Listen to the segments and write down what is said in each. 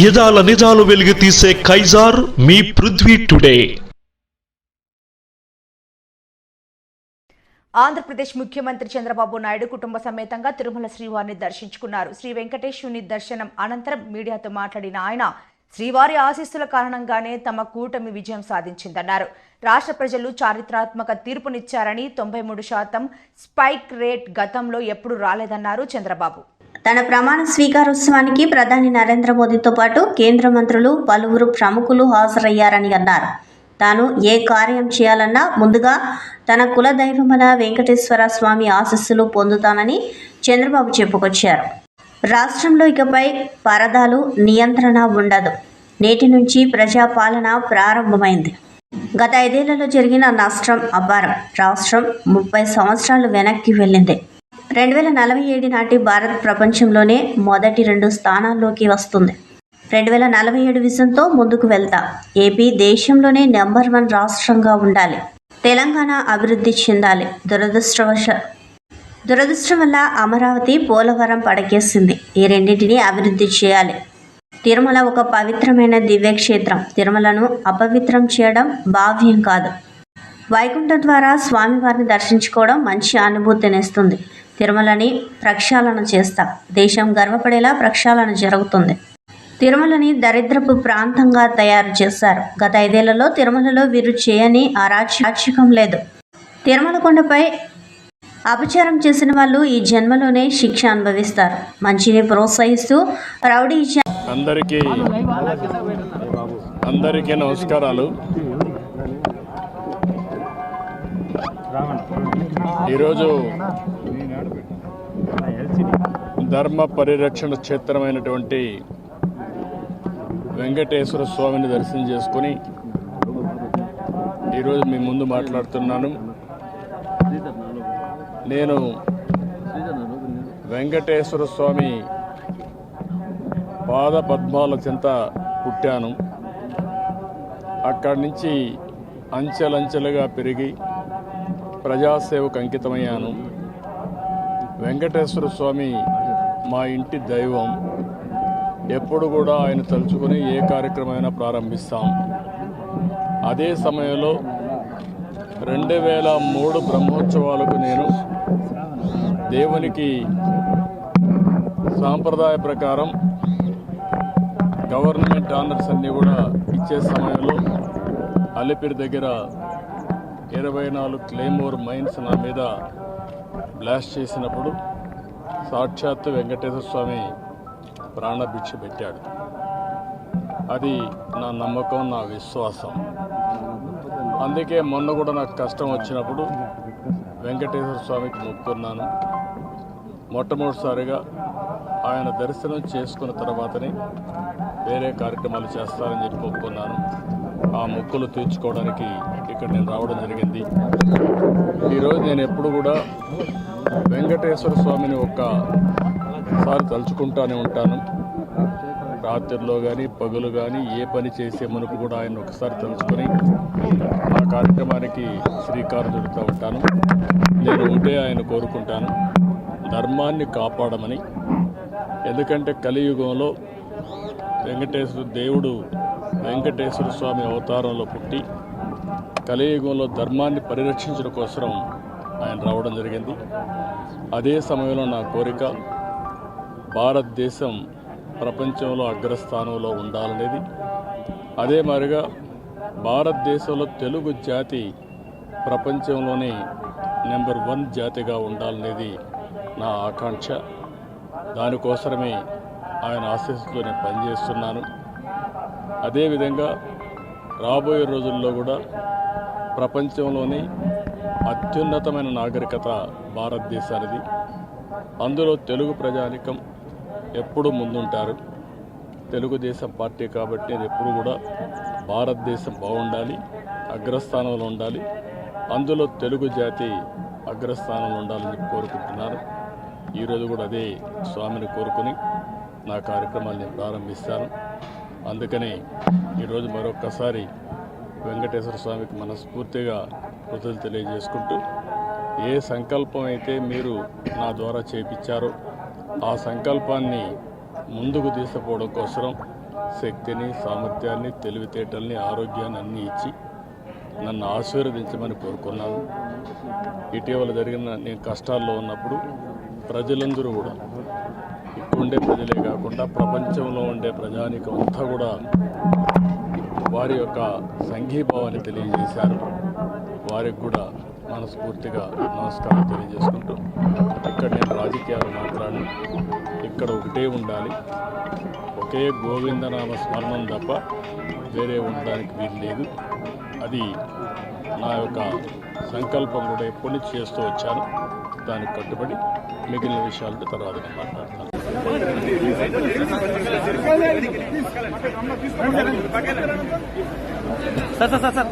యదాల నిజాలు వెలుగు తీసే కైజార్ మీ పృథ్వీ టుడే. ఆంధ్రప్రదేశ్ ముఖ్యమంత్రి చంద్రబాబు నాయుడు కుటుంబ సమేతంగా తిరుమల శ్రీవారిని దర్శించుకున్నారు. శ్రీ వెంకటేశ్వరుని దర్శనం అనంతరం మీడియాతో మాట్లాడిన ఆయన శ్రీవారి ఆశీస్సుల కారణంగానే తమ కూటమి విజయం సాధించిందన్నారు. రాష్ట్ర ప్రజలు చారిత్రాత్మక తీర్పునిచ్చారని తొంభై మూడు శాతం స్పైక్ రేట్ గతంలో ఎప్పుడు రాలేదన్నారు చంద్రబాబు. తన ప్రమాణ స్వీకారోత్సవానికి ప్రధాని నరేంద్ర మోదీతో పాటు కేంద్ర మంత్రులు పలువురు ప్రముఖులు హాజరయ్యారని అన్నారు. తాను ఏ కార్యం చేయాలన్నా ముందుగా తన కుల దైవమైన వెంకటేశ్వర స్వామి ఆశస్సులు పొందుతానని చంద్రబాబు చెప్పుకొచ్చారు. రాష్ట్రంలో ఇకపై పరదాలు నియంత్రణ ఉండదు. నేటి నుంచి ప్రజాపాలన ప్రారంభమైంది. గత ఐదేళ్ళలో జరిగిన నష్టం అపారం. రాష్ట్రం ముప్పై సంవత్సరాలు వెనక్కి వెళ్ళింది. రెండు వేల నలభై ఏడు నాటి భారత్ ప్రపంచంలోనే మొదటి రెండు స్థానాల్లోకి వస్తుంది. రెండు వేల నలభై ఏడు విజన్తో ముందుకు వెళ్తా. ఏపీ దేశంలోనే నెంబర్ వన్ రాష్ట్రంగా ఉండాలి. తెలంగాణ అభివృద్ధి చెందాలి. దురదృష్టవశ దురదృష్టం వల్ల అమరావతి పోలవరం పడకేసింది. ఈ రెండింటిని అభివృద్ధి చేయాలి. తిరుమల ఒక పవిత్రమైన దివ్యక్షేత్రం. తిరుమలను అపవిత్రం చేయడం భావ్యం కాదు. వైకుంఠం ద్వారా స్వామివారిని దర్శించుకోవడం మంచి అనుభూతినిస్తుంది. తిరుమలని ప్రక్షాళన చేస్తా. దేశం గర్వపడేలా ప్రక్షాళన జరుగుతుంది. తిరుమలని దరిద్రపు ప్రాంతంగా తయారు చేశారు. గత ఐదేళ్ళలో తిరుమలలో వీరు చేయని అరాచకం లేదు. తిరుమల కొండపై అపచారం చేసిన వాళ్ళు ఈ జన్మలోనే శిక్ష అనుభవిస్తారు. మంచిని ప్రోత్సహిస్తూ రౌడీ అందరికీ అందరికీ నమస్కారాలు. ఈరోజు ధర్మ పరిరక్షణ క్షేత్రమైనటువంటి వెంకటేశ్వర స్వామిని దర్శనం చేసుకుని ఈరోజు మీ ముందు మాట్లాడుతున్నాను. నేను వెంకటేశ్వర స్వామి పాద పద్మాల చెంత పుట్టాను. అక్కడి నుంచి అంచెలంచెలుగా పెరిగి ప్రజాసేవకు అంకితమయ్యాను. వెంకటేశ్వర స్వామి మా ఇంటి దైవం ఎప్పుడు కూడా ఆయన తలుచుకొని ఏ కార్యక్రమమైనా ప్రారంభిస్తాం. అదే సమయంలో రెండు వేల మూడు బ్రహ్మోత్సవాలకు నేను దేవునికి సాంప్రదాయ ప్రకారం గవర్నమెంట్ ఆనర్స్ అన్నీ కూడా ఇచ్చే సమయంలో అలిపిరి దగ్గర ఇరవై నాలుగు క్లెయిమోర్ మైన్స్ నా మీద బ్లాస్ట్ చేసినప్పుడు సాక్షాత్తు వెంకటేశ్వర స్వామి ప్రాణభిక్ష పెట్టాడు. అది నా నమ్మకం నా విశ్వాసం. అందుకే మొన్న కూడా నాకు కష్టం వచ్చినప్పుడు వెంకటేశ్వర స్వామికి మొక్కున్నాను. మొట్టమొదటిసారిగా ఆయన దర్శనం చేసుకున్న తర్వాతనే వేరే కార్యక్రమాలు చేస్తారని చెప్పి ఒప్పుకున్నాను ఆ మొక్కులు తీర్చుకోవడానికి ఇక్కడ నేను రావడం జరిగింది. ఈరోజు నేను ఎప్పుడు కూడా వెంకటేశ్వర స్వామిని ఒక్కసారి తలుచుకుంటానే ఉంటాను. రాత్రిలో కానీ పగులు కానీ ఏ పని చేసే మునుపు కూడా ఆయన ఒకసారి తలుచుకొని ఆ కార్యక్రమానికి శ్రీకారం చుడుతూ ఉంటాను. నేను ఉంటే ఆయన కోరుకుంటాను. ధర్మాన్ని కాపాడమని. ఎందుకంటే కలియుగంలో వెంకటేశ్వర దేవుడు వెంకటేశ్వర స్వామి అవతారంలో పుట్టి కలియుగంలో ధర్మాన్ని పరిరక్షించడం కోసం ఆయన రావడం జరిగింది. అదే సమయంలో నా కోరిక భారతదేశం ప్రపంచంలో అగ్రస్థానంలో ఉండాలనేది. అదే మాదిరిగా భారతదేశంలో తెలుగు జాతి ప్రపంచంలోనే నెంబర్ వన్ జాతిగా ఉండాలనేది నా ఆకాంక్ష. దానికోసమే ఆయన ఆశీస్సుతో నేను పనిచేస్తున్నాను అదేవిధంగా రాబోయే రోజుల్లో కూడా ప్రపంచంలోని అత్యున్నతమైన నాగరికత భారతదేశానిది. అందులో తెలుగు ప్రజానికం ఎప్పుడూ ముందుంటారు. తెలుగుదేశం పార్టీ కాబట్టి అది ఎప్పుడు కూడా భారతదేశం బాగుండాలి అగ్రస్థానంలో ఉండాలి. అందులో తెలుగు జాతి అగ్రస్థానంలో ఉండాలని చెప్పి కోరుకుంటున్నాను ఈరోజు కూడా అదే స్వామిని కోరుకుని నా కార్యక్రమాలు నేను ప్రారంభిస్తాను. అందుకని ఈరోజు మరొక్కసారి వెంకటేశ్వర స్వామికి మనస్ఫూర్తిగా కృతలు తెలియజేసుకుంటూ ఏ సంకల్పం అయితే మీరు నా ద్వారా చేపించారో ఆ సంకల్పాన్ని ముందుకు తీసుకుపోవడం కోసం శక్తిని సామర్థ్యాన్ని తెలివితేటల్ని ఆరోగ్యాన్ని అన్నీ ఇచ్చి నన్ను ఆశీర్వదించమని కోరుకున్నాను. ఇటీవల జరిగిన నేను కష్టాల్లో ఉన్నప్పుడు ప్రజలందరూ కూడా ఇక్కడ ఉండే ప్రజలే కాకుండా ప్రపంచంలో ఉండే ప్రజానికం అంతా కూడా వారి యొక్క సంఘీభావాన్ని తెలియజేశారు. వారికి కూడా మనస్ఫూర్తిగా నమస్కారం తెలియజేసుకుంటూ ఇక్కడ నేను రాజకీయాలు మాట్లాడను. ఇక్కడ ఒకటే ఉండాలి. ఒకే గోవిందనామ స్మరణం తప్ప వేరే ఉండడానికి వీలు లేదు. అది నా యొక్క సంకల్పం కూడా ఎప్పటి నుంచి చేస్తూ వచ్చాను. దానికి కట్టుబడి మిగిలిన విషయాలతో తర్వాత మాట్లాడతాను. Sir sir sir sir.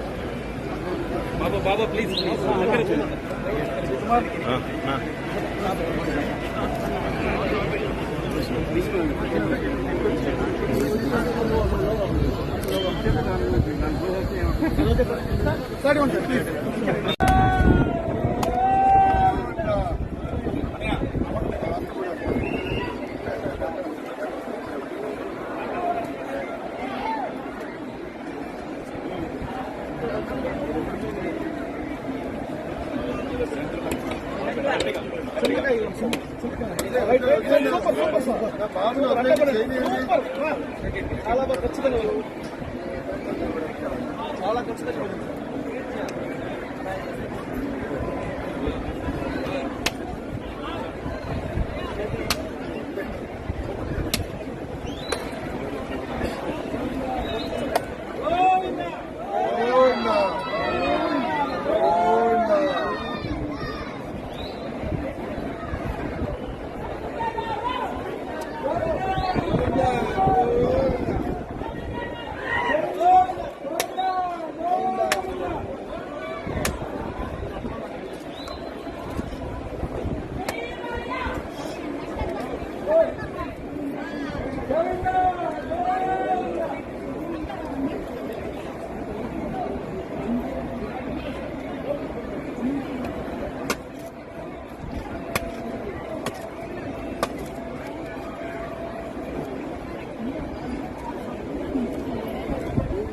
చాలా ఖచ్చితంగా చాలా ఖచ్చితంగా